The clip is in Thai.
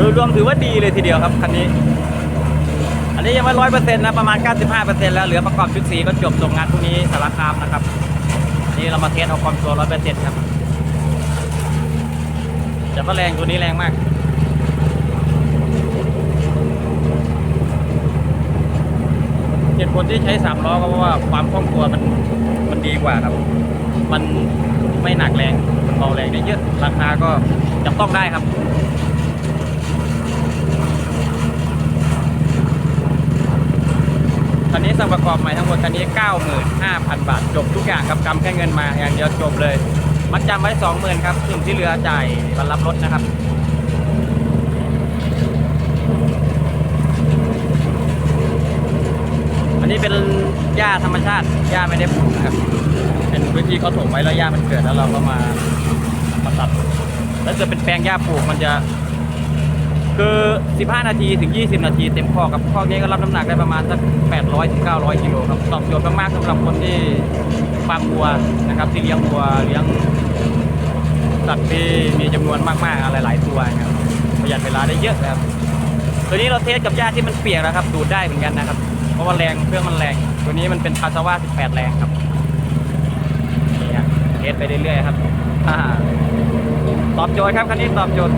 โดยรวมถือว่าดีเลยทีเดียวครับคันนี้ อันนี้ยังไม่ร้อยเปอร์เซ็นต์นะประมาณ 95เปอร์เซ็นต์แล้วเหลือประกอบชุดสีก็จบส่งงานพรุ่งนี้สารคามนะครับอันนี่เรามาเทสเอาความตัวร้อยเปอร์เซ็นต์ครับแต่ก็แรงตัวนี้แรงมากเหตุผลที่ใช้สามล้อก็เพราะว่าความคล่องตัวมันมันดีกว่าครับ มันไม่หนักแรงมันเบาแรงได้เยอะราคาก็จับต้องได้ครับ คันนี้สั่งประกอบใหม่ทั้งหมดคันนี้ 95,000 บาท จบทุกอย่างครับกำแค่เงินมาอย่างเดียวจบเลย มัดจำไว้ 20,000ครับส่วนที่เหลือจ่ายวันรับรถนะครับอันนี้เป็นหญ้าธรรมชาติหญ้าไม่ได้ปลูกนะครับ เป็นพื้นที่เขาถมไว้แล้วหญ้ามันเกิดแล้วเราก็มามาตัด แล้วจะเป็นแปลงหญ้าปลูกมันจะ คือ 15 นาทีถึง 20 นาทีเต็มข้อกับข้อนี้ก็รับน้ำหนักได้ประมาณสัก 800ถึง900 กิโลครับตอบโจทย์มากๆสำหรับคนที่ฟาร์มวัวนะครับที่เลี้ยงวัวเลี้ยงสัตว์ที่มีจำนวนมากๆอะไรหลายตัวนะครับประหยัดเวลาได้เยอะนะครับตัวนี้เราเทสกับหญ้าที่มันเปียกนะครับ ดูดได้เหมือนกันนะครับ เพราะว่าแรงเครื่องมันแรง ตัวนี้มันเป็นคาซาว่า 18 แรงครับนี่ครับเทสไปเรื่อยๆครับอตอบโจทย์ครับคันนี้ตอบโจทย์